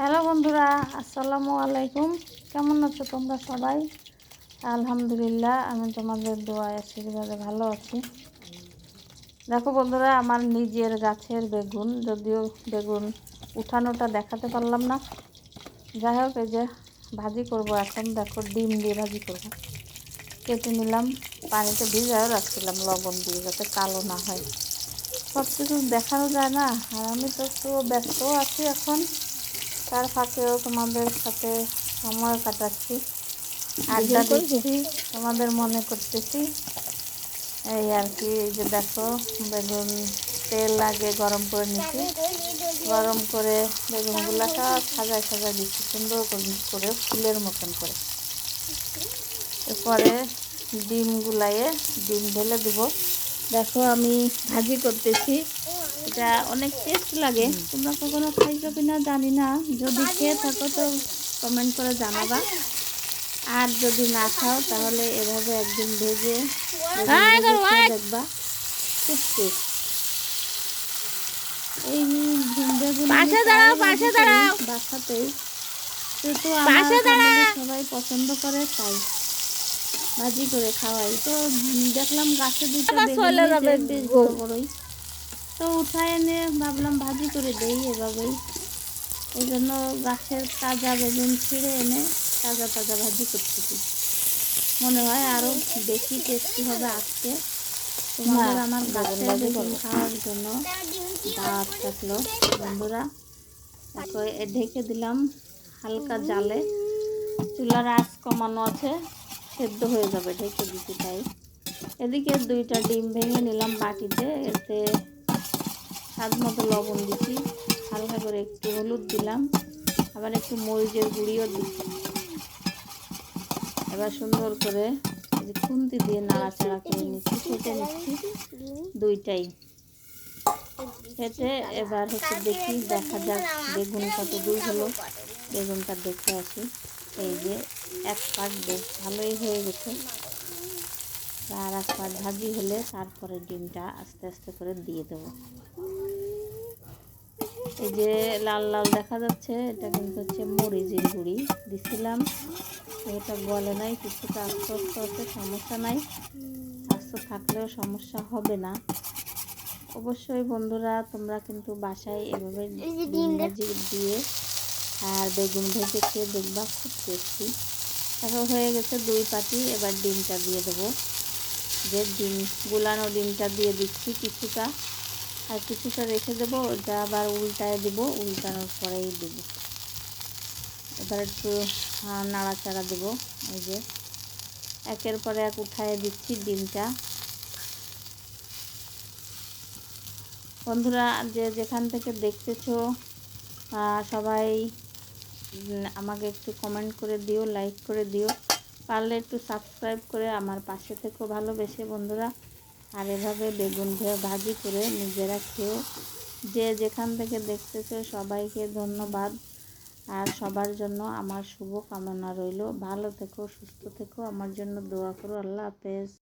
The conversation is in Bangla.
হ্যালো বন্ধুরা, আসসালামু আলাইকুম। কেমন আছো তোমরা সবাই? আলহামদুলিল্লাহ, আমি তোমাদের দোয়া আশীর্বাদে ভালো আছি। দেখো বন্ধুরা, আমার নিজের গাছের বেগুন, যদিও বেগুন উঠানোটা দেখাতে পারলাম না। যাই হোক, এই যে ভাজি করব এখন। দেখো, ডিম দিয়ে ভাজি করব। কেটে নিলাম, পানিতে ভিজাও রাখছিলাম, লবণ দিয়ে যাতে কালো না হয়। সব কিছু দেখানো যায় না, আর আমি তো একটু ব্যস্ত আছি এখন। তার ফাঁকেও তোমাদের সাথে সময় কাটাচ্ছি আড্ডা দিচ্ছি তোমাদের মনে করতেছি। এই আর কি এই যে দেখো বেগুন তেল আগে গরম করে নিচ্ছি গরম করে বেগুনগুলো সব সাজায় সাজায় দিচ্ছি সুন্দর করে- করে ফুলের মতন করে। এরপরে ডিম গুলাইয়ে ডিম ঢেলে দেবো। দেখো আমি ভাজি করতেছি। এটা অনেক টেস্ট লাগে। তোমরা কখনো খাইছো কিনা জানি না। যদি খেয়ে থাকো তো কমেন্ট করে জানাবা। আর যদি না খাও তাহলে এভাবে একদিন ভেজে দেখবা। খুব টেস্ট এই বেগুন পাশে দাঁড়াও, পাশে দাঁড়াও। বাসাতেই কিন্তু আমার সবাই পছন্দ করে তাই ভাজি করে খাওয়াই। তো দেখলাম গাছে দুটো চলে যাবে। বড়ই। তো উঠায় এনে ভাবলাম ভাজি করে দেই এভাবেই এই জন্য গাছের তাজা বেগুন ছিঁড়ে এনে তাজা তাজা ভাজি করতেছি। মনে হয় আরও বেশি টেস্টি হবে আজকে। তোমাদের আমার গাছের বেগুন খাওয়ার জন্য দাওয়াত থাকল। বন্ধুরা ঢেকে দিলাম হালকা জালে। চুলার আঁচ কমানো আছে সেদ্ধ হয়ে যাবে ঢেকে দিতে তাই। এদিকে দুইটা ডিম ভেঙে নিলাম বাটিতে এতে স্বাদ মতো লবণ দিচ্ছি হালকা করে একটু হলুদ দিলাম। আবার একটু মরিচের গুঁড়িও দিচ্ছি এবার সুন্দর করে খুন্তি দিয়ে নাড়াচাড়া করে নিচ্ছি কেটে নিচ্ছি দুইটাই। কেটে এবার হচ্ছে দেখি, দেখা যাক বেগুন কত দূর হলো। বেগুনটা দেখে আসি। এই যে এক পাট ভালোই হয়ে গেছে। আর এক পাট ভাজি হলে তারপরে ডিমটা আস্তে আস্তে করে দিয়ে দেবো। এই যে লাল লাল দেখা যাচ্ছে এটা কিন্তু হচ্ছে মরিচের গুঁড়ি দিছিলাম। এটা গলে নাই কিছুটা আস্তে আস্তে আছে সমস্যা নাই। আস্তে থাকলেও সমস্যা হবে না। অবশ্যই বন্ধুরা তোমরা কিন্তু বাসায় এভাবে দিয়ে আর বেগুন ভেজে খেয়ে দেখবা খুব টেস্টি এখন হয়ে গেছে দুই পাটি এবার ডিমটা দিয়ে দেবো। যে ডিম গুলানো ডিমটা দিয়ে দিচ্ছি কিছুটা। আর কিছুটা রেখে দেবো ওটা আবার উল্টায় দিব, উল্টানোর পরেই দেব। এবার একটু নাড়াচাড়া দেবো, এই যে। একের পরে এক উঠায় দিচ্ছি ডিমটা। বন্ধুরা, যে যেখান থেকে দেখতেছো সবাই আমাকে একটু কমেন্ট করে দিও লাইক করে দিও। পারলে একটু সাবস্ক্রাইব করে আমার পাশে থেকেও ভালোবেসে, বন্ধুরা। আর এভাবে বেগুন ভেয়ে ভাজি করে নিজেরা খেয়ে যে যেখান থেকে দেখতেছে সবাইকে ধন্যবাদ। আর সবার জন্য আমার শুভ কামনা রইল। ভালো থেকো, সুস্থ থেকো। আমার জন্য দোয়া করো। আল্লাহ হাফেজ।